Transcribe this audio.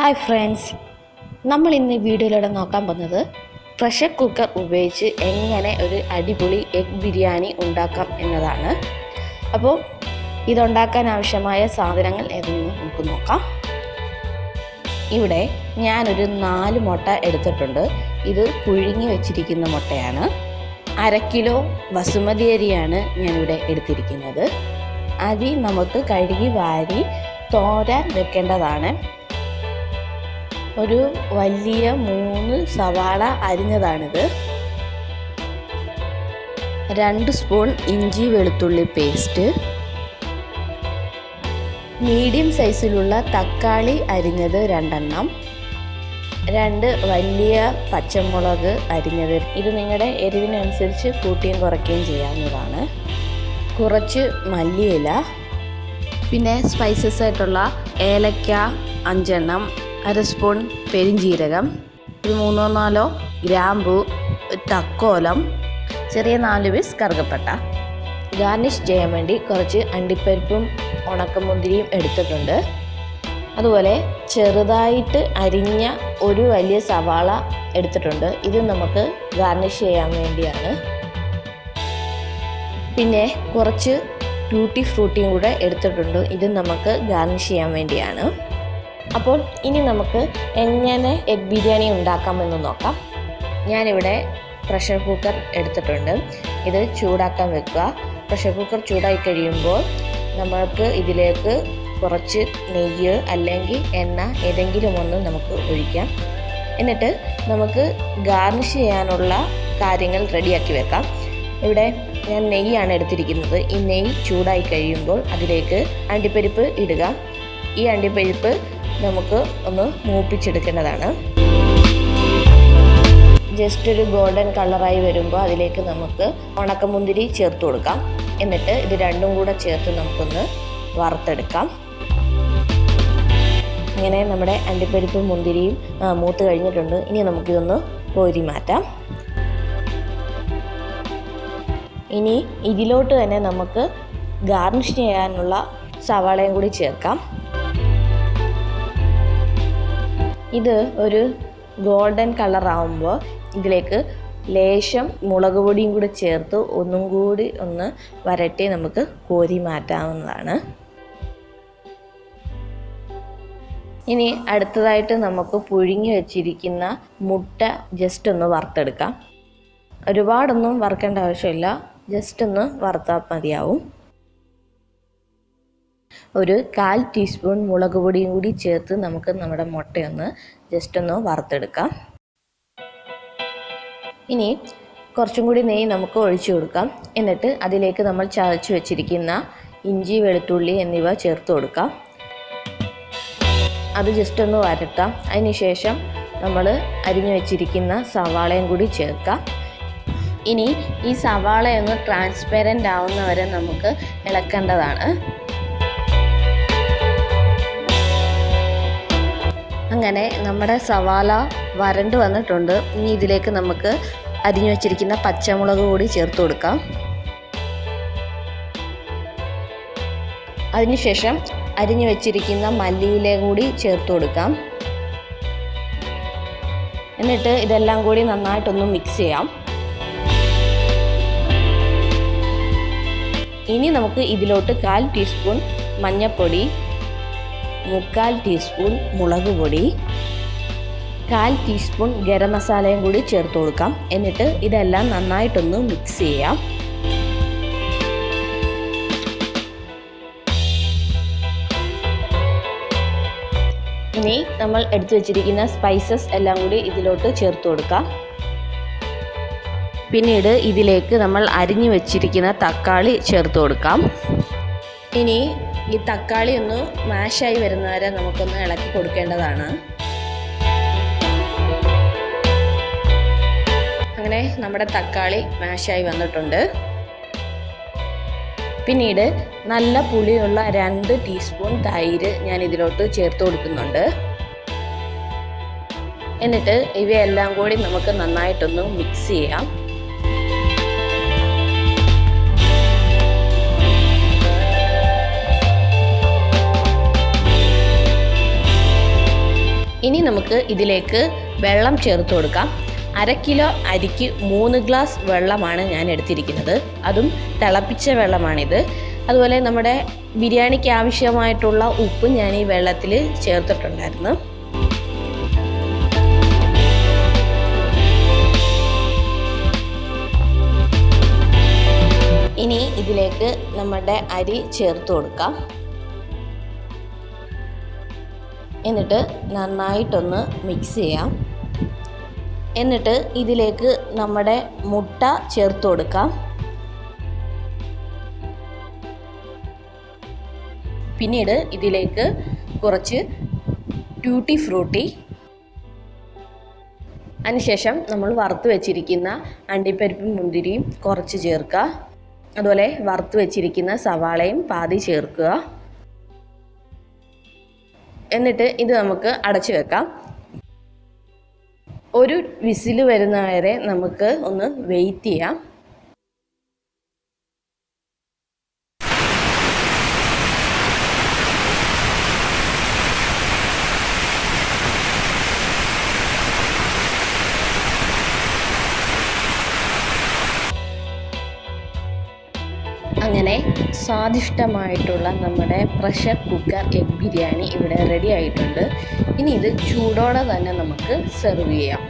Hi friends നമ്മൾ ഇന്ന് വീഡിയോയിലൂടെ നോക്കാൻ പോകുന്നത് പ്രഷർ കുക്കർ ഉപയോഗിച്ച് എങ്ങനെ ഒരു അടിപൊളി എഗ് ബിരിയാണി ഉണ്ടാക്കാം എന്നതാണ്. അപ്പോൾ ഇതുണ്ടാക്കാൻ ആവശ്യമായ സാധനങ്ങൾ ഏതെന്ന് നമുക്ക് നോക്കാം. ഇവിടെ ഞാനൊരു നാല് മുട്ട എടുത്തിട്ടുണ്ട്. ഇത് പുഴുങ്ങി വെച്ചിരിക്കുന്ന മുട്ടയാണ്. അര കിലോ ബസുമതി അരിയാണ് ഞാനിവിടെ എടുത്തിരിക്കുന്നത്. അരി നമുക്ക് കഴുകി വാരി തോരാൻ വെക്കേണ്ടതാണ്. ഒരു വലിയ മൂന്ന് സവാള അരിഞ്ഞതാണിത്. രണ്ട് സ്പൂൺ ഇഞ്ചി വെളുത്തുള്ളി പേസ്റ്റ്. മീഡിയം സൈസിലുള്ള തക്കാളി അരിഞ്ഞത് രണ്ടെണ്ണം. രണ്ട് വലിയ പച്ചമുളക് അരിഞ്ഞത്. ഇത് നിങ്ങളുടെ എരിവിനനുസരിച്ച് കൂട്ടിയും കുറയ്ക്കുകയും ചെയ്യാവുന്നതാണ്. കുറച്ച് മല്ലിയില. പിന്നെ സ്പൈസസ് ആയിട്ടുള്ള ഏലക്ക അഞ്ചെണ്ണം. അര സ്പൂൺ പെരിഞ്ജീരകം ഒരു മൂന്നോ നാലോ ഗ്രാമ്പു തക്കോലം ചെറിയ നാല് പീസ് കറുകപ്പട്ട. ഗാർണിഷ് ചെയ്യാൻ വേണ്ടി കുറച്ച് അണ്ടിപ്പരിപ്പും ഉണക്കമുന്തിരിയും എടുത്തിട്ടുണ്ട്. അതുപോലെ ചെറുതായിട്ട് അരിഞ്ഞ ഒരു വലിയ സവാള എടുത്തിട്ടുണ്ട്. ഇത് നമുക്ക് ഗാർണിഷ് ചെയ്യാൻ വേണ്ടിയാണ്. പിന്നെ കുറച്ച് ട്യൂട്ടി ഫ്രൂട്ടിയും കൂടെ എടുത്തിട്ടുണ്ട്. ഇത് നമുക്ക് ഗാർണിഷ് ചെയ്യാൻ വേണ്ടിയാണ്. അപ്പോൾ ഇനി നമുക്ക് എങ്ങനെ എഗ് ബിരിയാണി ഉണ്ടാക്കാമെന്ന് നോക്കാം. ഞാനിവിടെ പ്രഷർ കുക്കർ എടുത്തിട്ടുണ്ട്. ഇത് ചൂടാക്കാൻ വെക്കുക. പ്രഷർ കുക്കർ ചൂടായി കഴിയുമ്പോൾ നമുക്ക് ഇതിലേക്ക് കുറച്ച് നെയ്യ് അല്ലെങ്കിൽ എണ്ണ ഏതെങ്കിലും ഒന്ന് നമുക്ക് ഒഴിക്കാം. എന്നിട്ട് നമുക്ക് ഗാർണിഷ് ചെയ്യാനുള്ള കാര്യങ്ങൾ റെഡിയാക്കി വെക്കാം. ഇവിടെ ഞാൻ നെയ്യാണ് എടുത്തിരിക്കുന്നത്. ഈ നെയ്യ് ചൂടായി കഴിയുമ്പോൾ അതിലേക്ക് അണ്ടിപ്പരിപ്പ് ഇടുക. ഈ അണ്ടിപ്പരിപ്പ് നമുക്ക് ഒന്ന് മൂപ്പിച്ചെടുക്കേണ്ടതാണ്. ജസ്റ്റ് ഒരു ഗോൾഡൻ കളറായി വരുമ്പോൾ അതിലേക്ക് നമുക്ക് ഉണക്കമുന്തിരി ചേർത്ത് കൊടുക്കാം. എന്നിട്ട് ഇത് രണ്ടും കൂടെ ചേർത്ത് നമുക്കൊന്ന് വറുത്തെടുക്കാം. ഇങ്ങനെ നമ്മുടെ അണ്ടിപ്പരിപ്പ് മുന്തിരിയും മൂത്ത് കഴിഞ്ഞിട്ടുണ്ട്. ഇനി നമുക്കിതൊന്ന് കോരി മാറ്റാം. ഇനി ഇതിലോട്ട് തന്നെ നമുക്ക് ഗാർണിഷ് ചെയ്യാനുള്ള സവാളയും കൂടി ചേർക്കാം. ഇത് ഒരു ഗോൾഡൻ കളർ ആവുമ്പോൾ ഇതിലേക്ക് ലേശം മുളക് പൊടിയും കൂടി ചേർത്ത് ഒന്നും കൂടി ഒന്ന് വരട്ടി നമുക്ക് കോരി മാറ്റാവുന്നതാണ്. ഇനി അടുത്തതായിട്ട് നമുക്ക് പുഴുങ്ങി വെച്ചിരിക്കുന്ന മുട്ട ജസ്റ്റ് ഒന്ന് വറുത്തെടുക്കാം. ഒരുപാടൊന്നും വറുക്കേണ്ട ആവശ്യമില്ല. ജസ്റ്റ് ഒന്ന് വറുത്താൽ മതിയാവും. ഒരു കാൽ ടീസ്പൂൺ മുളക് പൊടിയും കൂടി ചേർത്ത് നമുക്ക് നമ്മുടെ മുട്ടയൊന്ന് ജസ്റ്റ് ഒന്ന് വറുത്തെടുക്കാം. ഇനി കുറച്ചും കൂടി നെയ്യ് നമുക്ക് ഒഴിച്ചു കൊടുക്കാം. എന്നിട്ട് അതിലേക്ക് നമ്മൾ ചതച്ച് വെച്ചിരിക്കുന്ന ഇഞ്ചി വെളുത്തുള്ളി എന്നിവ ചേർത്ത് കൊടുക്കാം. അത് ജസ്റ്റ് ഒന്ന് വരട്ടാം. അതിനുശേഷം നമ്മൾ അരിഞ്ഞു വെച്ചിരിക്കുന്ന സവാളയും കൂടി ചേർക്കാം. ഇനി ഈ സവാളയൊന്ന് ട്രാൻസ്പെറന്റ് ആവുന്നവരെ നമുക്ക് ഇളക്കേണ്ടതാണ്. അങ്ങനെ നമ്മുടെ സവാല വരണ്ട് വന്നിട്ടുണ്ട്. ഇനി ഇതിലേക്ക് നമുക്ക് അരിഞ്ഞു വച്ചിരിക്കുന്ന പച്ചമുളക് കൂടി ചേർത്ത് കൊടുക്കാം. അതിനുശേഷം അരിഞ്ഞു വച്ചിരിക്കുന്ന മല്ലിയില കൂടി ചേർത്ത് കൊടുക്കാം. എന്നിട്ട് ഇതെല്ലാം കൂടി നന്നായിട്ടൊന്ന് മിക്സ് ചെയ്യാം. ഇനി നമുക്ക് ഇതിലോട്ട് കാൽ ടീസ്പൂൺ മഞ്ഞൾപ്പൊടി മുക്കാൽ ടീസ്പൂൺ മുളക് പൊടി കാൽ ടീസ്പൂൺ ഗരം മസാലയും കൂടി ചേർത്ത് കൊടുക്കാം. എന്നിട്ട് ഇതെല്ലാം നന്നായിട്ടൊന്ന് മിക്സ് ചെയ്യാം. ഇനി നമ്മൾ എടുത്തു വെച്ചിരിക്കുന്ന സ്പൈസസ് എല്ലാം കൂടി ഇതിലോട്ട് ചേർത്ത് കൊടുക്കാം. പിന്നീട് ഇതിലേക്ക് നമ്മൾ അരിഞ്ഞു വെച്ചിരിക്കുന്ന തക്കാളി ചേർത്ത് കൊടുക്കാം. ഇനി ഈ തക്കാളി ഒന്ന് മാഷായി വരുന്നവരെ നമുക്കൊന്ന് ഇളക്കി കൊടുക്കേണ്ടതാണ്. അങ്ങനെ നമ്മുടെ തക്കാളി മാഷായി വന്നിട്ടുണ്ട്. പിന്നീട് നല്ല പുളിയുള്ള രണ്ട് ടീസ്പൂൺ തൈര് ഞാൻ ഇതിലോട്ട് ചേർത്ത് കൊടുക്കുന്നുണ്ട്. എന്നിട്ട് ഇവയെല്ലാം കൂടി നമുക്ക് നന്നായിട്ടൊന്ന് മിക്സ് ചെയ്യാം. ഇനി നമുക്ക് ഇതിലേക്ക് വെള്ളം ചേർത്ത് കൊടുക്കാം. അര കിലോ അരിക്ക് മൂന്ന് ഗ്ലാസ് വെള്ളമാണ് ഞാൻ എടുത്തിരിക്കുന്നത്. അതും തിളപ്പിച്ച വെള്ളമാണിത്. അതുപോലെ നമ്മുടെ ബിരിയാണിക്ക് ആവശ്യമായിട്ടുള്ള ഉപ്പ് ഞാൻ ഈ വെള്ളത്തിൽ ചേർത്തിട്ടുണ്ടായിരുന്നു. ഇനി ഇതിലേക്ക് നമ്മുടെ അരി ചേർത്ത് കൊടുക്കാം. എന്നിട്ട് നന്നായിട്ടൊന്ന് മിക്സ് ചെയ്യാം. എന്നിട്ട് ഇതിലേക്ക് നമ്മുടെ മുട്ട ചേർത്ത് കൊടുക്കാം. പിന്നീട് ഇതിലേക്ക് കുറച്ച് ട്യൂട്ടി ഫ്രൂട്ടി അതിനുശേഷം നമ്മൾ വറുത്ത് വെച്ചിരിക്കുന്ന അണ്ടിപ്പരിപ്പും മുന്തിരിയും കുറച്ച് ചേർക്കുക. അതുപോലെ വറുത്ത് വെച്ചിരിക്കുന്ന സവാളയും പാതി ചേർക്കുക. എന്നിട്ട് ഇത് നമുക്ക് അടച്ചു വെക്കാം. ഒരു വിസിൽ വരുന്ന വരെ നമുക്ക് ഒന്ന് വെയിറ്റ് ചെയ്യാം. സ്വാദിഷ്ടമായിട്ടുള്ള നമ്മുടെ പ്രഷർ കുക്കർ എഗ് ബിരിയാണി ഇവിടെ റെഡി ആയിട്ടുണ്ട്. ഇനി ഇത് ചൂടോടെ തന്നെ നമുക്ക് സെർവ് ചെയ്യാം.